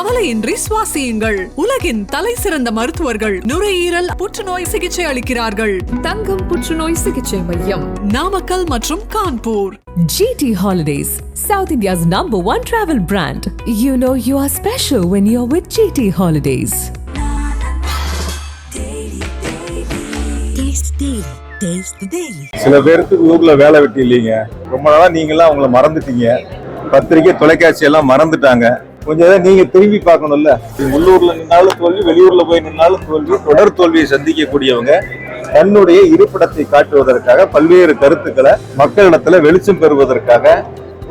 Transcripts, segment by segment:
கவலையின்றி சுவாசியுங்கள். உலகின் தலை சிறந்த மருத்துவர்கள் நுரையீரல் புற்றுநோய் சிகிச்சை அளிக்கிறார்கள். தங்கம் புற்றுநோய் சிகிச்சை மையம் நாமக்கல் மற்றும் Kanpur. GT Holidays, South India's number one travel brand. You know you are special when you're with GT Holidays. சில பேருக்கு ஊர்ல வேலை வெட்டி இல்லைங்க. ரொம்ப நாளா நீங்களாம் அவங்கள மறந்துட்டீங்க. பத்திரிக்கை தொலைக்காட்சி எல்லாம் மறந்துட்டாங்க. கொஞ்சம் இதை நீங்க திரும்பி பார்க்கணும்ல. நீங்க உள்ளூர்ல நின்னாலும் தோல்வி வெளியூர்ல போய் நின்னாலும் தோல்வி தொடர் தோல்வியை சந்திக்கக்கூடியவங்க தன்னுடைய இருப்பிடத்தை காட்டுவதற்காக பல்வேறு கருத்துக்களை மக்களிடத்துல வெளிச்சம் பெறுவதற்காக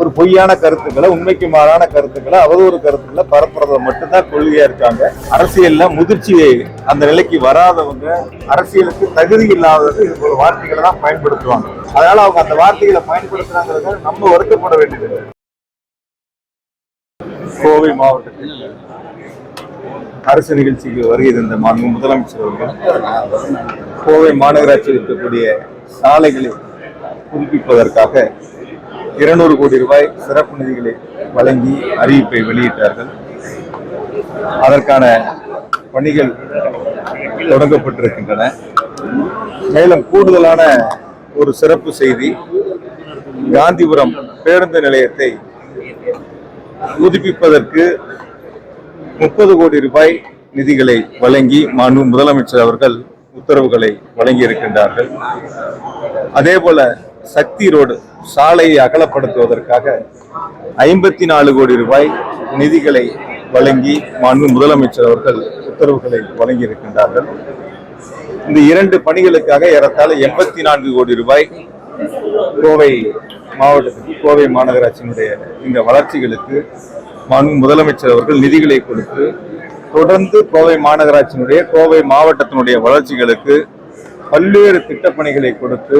ஒரு பொய்யான கருத்துக்களை உண்மைக்கு மாறான கருத்துக்களை அவதூறு கருத்துக்களை பரப்புறத மட்டும்தான் கொள்கையா இருக்காங்க. அரசியல்ல முதிர்ச்சி அந்த நிலைக்கு வராதவங்க அரசியலுக்கு தகுதி இல்லாதது இது போல வார்த்தைகளை தான் பயன்படுத்துவாங்க. அதனால அவங்க அந்த வார்த்தைகளை பயன்படுத்துறாங்கிறத நம்ம வருத்தப்பட வேண்டியது கோவை மாவட்டத்தில் அரசு நிகழ்ச்சிக்கு வருகை தந்த மாண்பு முதலமைச்சர் அவர்கள் கோவை மாநகராட்சியில் இருக்கக்கூடிய சாலைகளை புதுப்பிப்பதற்காக இருநூறு கோடி ரூபாய் சிறப்பு நிதிகளை வழங்கி அறிவிப்பை வெளியிட்டார்கள். அதற்கான பணிகள் தொடங்கப்பட்டிருக்கின்றன. மேலும் கூடுதலான ஒரு சிறப்பு செய்தி காந்திபுரம் பேருந்து நிலையத்தை புதுப்பிப்பதற்கு முப்பது கோடி ரூபாய் நிதிகளை வழங்கி மனு முதலமைச்சர் அவர்கள் உத்தரவுகளை வழங்கி இருக்கின்றார்கள் அதே போல சக்தி ரோடு சாலையை அகலப்படுத்துவதற்காக ஐம்பத்தி நாலு கோடி ரூபாய் நிதிகளை வழங்கி மாண்பு முதலமைச்சர் அவர்கள் உத்தரவுகளை வழங்கி இருக்கின்றார்கள் இந்த இரண்டு பணிகளுக்காக ஏறத்தாழ எண்பத்தி நான்கு கோடி ரூபாய் கோவை மாவட்டத்துக்கு கோவை மாநகராட்சியினுடைய இந்த வளர்ச்சிகளுக்கு முதலமைச்சர் அவர்கள் நிதிகளை கொடுத்து தொடர்ந்து கோவை மாநகராட்சியினுடைய கோவை மாவட்டத்தினுடைய வளர்ச்சிகளுக்கு பல்வேறு திட்டப்பணிகளை கொடுத்து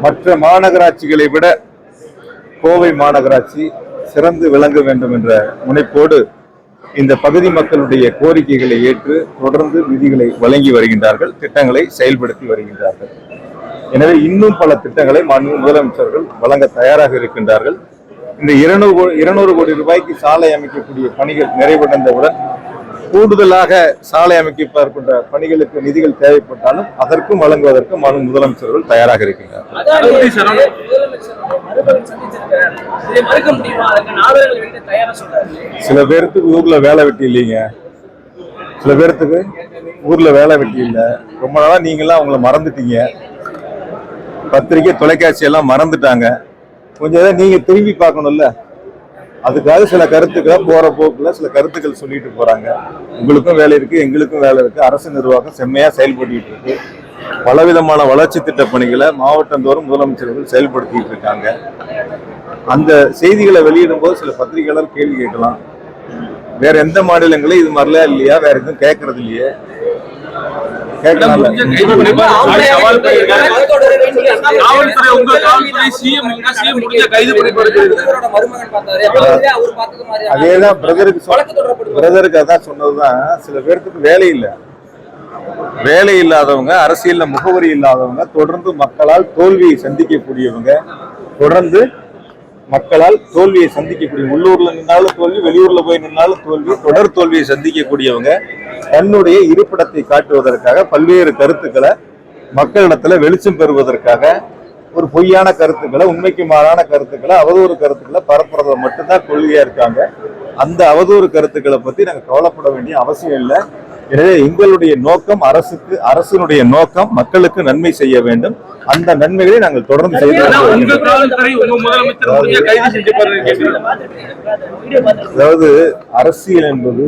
மற்ற மாநகராட்சிகளை விட கோவை மாநகராட்சி சிறந்து விளங்க வேண்டும் என்ற முனைப்போடு இந்த பகுதி மக்களுடைய கோரிக்கைகளை ஏற்று தொடர்ந்து நிதிகளை வழங்கி வருகின்றார்கள் திட்டங்களை செயல்படுத்தி வருகின்றார்கள். எனவே இன்னும் பல திட்டங்களை மாண்பு முதலமைச்சர்கள் வழங்க தயாராக இருக்கின்றார்கள். இந்த இருநூறு இருநூறு கோடி ரூபாய்க்கு சாலை அமைக்கக்கூடிய பணிகள் நிறைவடைந்தவுடன் கூடுதலாக சாலை அமைக்க பணிகளுக்கு நிதிகள் தேவைப்பட்டாலும் அதற்கும் வழங்குவதற்கு மாநில முதலமைச்சர்கள் தயாராக சொல்றாரு. சில பேருக்கு ஊர்ல வேலை வெட்டி இல்லைங்க. சில பேர்த்துக்கு ஊர்ல வேலை வெட்டி இல்லை. ரொம்ப நாளா நீங்களாம் அவங்கள மறந்துட்டீங்க. பத்திரிக்கை தொலைக்காட்சி எல்லாம் மறந்துட்டாங்க. கொஞ்சம் இதை நீங்க திரும்பி பார்க்கணும்ல. அதுக்காக சில கருத்துக்களை போற போக்குல சில கருத்துக்கள் சொல்லிட்டு போறாங்க. உங்களுக்கும் வேலை இருக்கு எங்களுக்கும் வேலை இருக்கு. அரசு நிர்வாகம் செம்மையா செயல்பட்டு இருக்கு. பலவிதமான வளர்ச்சி திட்ட பணிகளை மாவட்டந்தோறும் முதலமைச்சர்கள் செயல்படுத்திட்டு இருக்காங்க. அந்த செய்திகளை வெளியிடும் போது சில பத்திரிகையாளர் கேள்வி கேட்கலாம். வேற எந்த மாநிலங்களும் இது மாதிரிலாம் இல்லையா? வேற எதுவும் கேட்கறது இல்லையே? காவல்துறை உங்க காவல்துறை சிஎம் சிஎம் முடிஞ்ச கைது அதேதான் பிரதருக்கு பிரதருக்கு அதான் சொன்னதுதான். சில பேர்த்துக்கு வேலை இல்லை. வேலை இல்லாதவங்க அரசியல்ல முகவரி இல்லாதவங்க தொடர்ந்து மக்களால் தோல்வியை சந்திக்கக்கூடியவங்க தொடர்ந்து மக்களால் தோல்வியை சந்திக்கக்கூடிய உள்ளூர்ல நின்னாலும் தோல்வி வெளியூர்ல போய் நின்னாலும் தோல்வி தொடர் தோல்வியை சந்திக்கக்கூடியவங்க தன்னுடைய இருப்பிடத்தை காட்டுவதற்காக பல்வேறு கருத்துக்களை மக்களிடத்துல வெளிச்சம் பெறுவதற்காக ஒரு பொய்யான கருத்துக்களை உண்மைக்கு மாறான கருத்துக்களை அவதூறு கருத்துக்களை பரப்புறத மட்டும்தான் கொள்கையா இருக்காங்க. அந்த அவதூறு கருத்துக்களை பத்தி நாங்கள் கவலைப்பட வேண்டிய அவசியம் இல்லை. எனவே எங்களுடைய நோக்கம் அரசுக்கு அரசினுடைய நோக்கம் மக்களுக்கு நன்மை செய்ய வேண்டும். அந்த நன்மைகளை நாங்கள் தொடர்ந்து செய்து அதாவது அரசியல் என்பது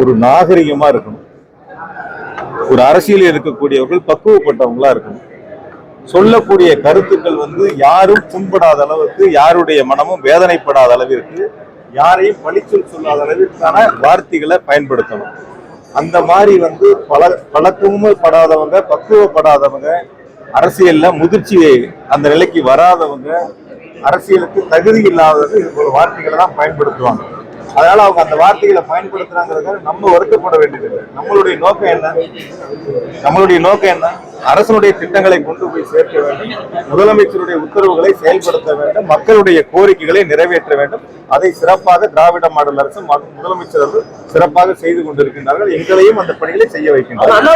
ஒரு நாகரிகமா இருக்கணும். ஒரு அரசியலில் இருக்கக்கூடியவர்கள் பக்குவப்பட்டவங்களா இருக்கணும். சொல்லக்கூடிய கருத்துக்கள் வந்து யாரும் புண்படாத அளவுக்கு யாருடைய மனமும் வேதனைப்படாத அளவிற்கு யாரையும் பழிச்சொல் சொல்லாத அளவிற்கான வார்த்தைகளை பயன்படுத்தணும். அந்த மாதிரி வந்து பல பழக்கமும் படாதவங்க பக்குவப்படாதவங்க அரசியல்ல முதிர்ச்சி அந்த நிலைக்கு வராதவங்க அரசியலுக்கு தகுதி இல்லாதது இது போல வார்த்தைகளை தான் பயன்படுத்துவாங்க. அதனால அவங்க அந்த வார்த்தைகளை பயன்படுத்துறாங்கிறதுக்காக நம்ம வருத்தப்பட வேண்டியதில்லை. நம்மளுடைய நோக்கம் என்ன? நம்மளுடைய நோக்கம் என்ன? அரசனுடைய திட்டங்களை கொண்டு போய் சேர்க்க வேண்டும். முதலமைச்சருடைய உத்தரவுகளை செயல்படுத்த வேண்டும். மக்களுடைய கோரிக்கைகளை நிறைவேற்ற வேண்டும். அதை சிறப்பாக திராவிட மாடல் அரசு முதலமைச்சர் அவர்கள் சிறப்பாக செய்து கொண்டிருக்கின்றார்கள். எங்களையும் அந்த பணிகளை செய்ய வைக்கின்றார்கள்.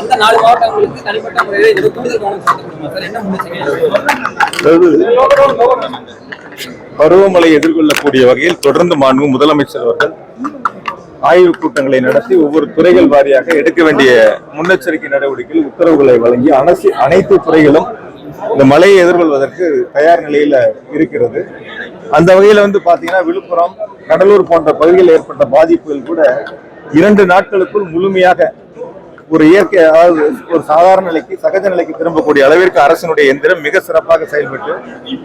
அந்த நாலு மாவட்டங்களுக்கு தனிப்பட்ட முறையில் இது கூடுதல் கவனம் செலுத்தப்படுமா சார் என்ன முன்னெச்சரிக்கை பருவமழை எதிர்கொள்ளக்கூடிய வகையில் தொடர்ந்து மாண்பு முதலமைச்சர் அவர்கள் ஆய்வுக் கூட்டங்களை நடத்தி ஒவ்வொரு துறைகள் வாரியாக எடுக்க வேண்டிய முன்னெச்சரிக்கை நடவடிக்கைகள் உத்தரவுகளை வழங்கி அனைத்து அனைத்து துறைகளும் இந்த மழையை எதிர்கொள்வதற்கு தயார் நிலையில இருக்கிறது. அந்த வகையில வந்து பாத்தீங்கன்னா விழுப்புரம் கடலூர் போன்ற பகுதியில் ஏற்பட்ட பாதிப்புகள் கூட இரண்டு நாட்களுக்குள் முழுமையாக ஒரு இயற்கை அதாவது ஒரு சாதாரண நிலைக்கு சகஜ நிலைக்கு திரும்பக்கூடிய அளவிற்கு அரசினுடைய எந்திரம் மிக சிறப்பாக செயல்பட்டு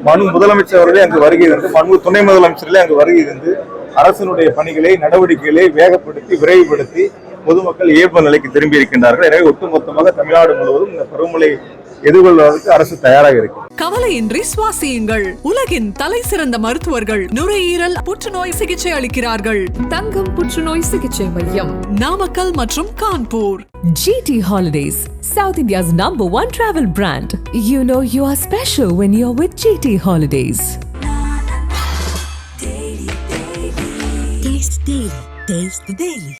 மனு முதலமைச்சர் அவர்களே அங்கு வருகை இருந்து மனு துணை முதலமைச்சர்களே அங்கு வருகை இருந்து அரசினுடைய பணிகளை நடவடிக்கைகளை வேகப்படுத்தி விரைவுபடுத்தி பொதுமக்கள் இயல்பு நிலைக்கு திரும்பி இருக்கின்றார்கள் எனவே ஒட்டுமொத்தமாக தமிழ்நாடு முழுவதும் இந்த பருவமழை எதிர்கொள்வதற்கு அரசு தயாராக இருக்கிறது கவலையின்றி சுவாசியுங்கள் உலகின் தலை சிறந்த மருத்துவர்கள் நுரையீரல் புற்றுநோய் சிகிச்சை அளிக்கிறார்கள் தங்கம் புற்றுநோய் சிகிச்சை மையம் நாமக்கல் மற்றும் Kanpur GT Holidays, South India's number one travel brand. You know you are special when you're with GT Holidays. Taste Daily. Taste the Daily.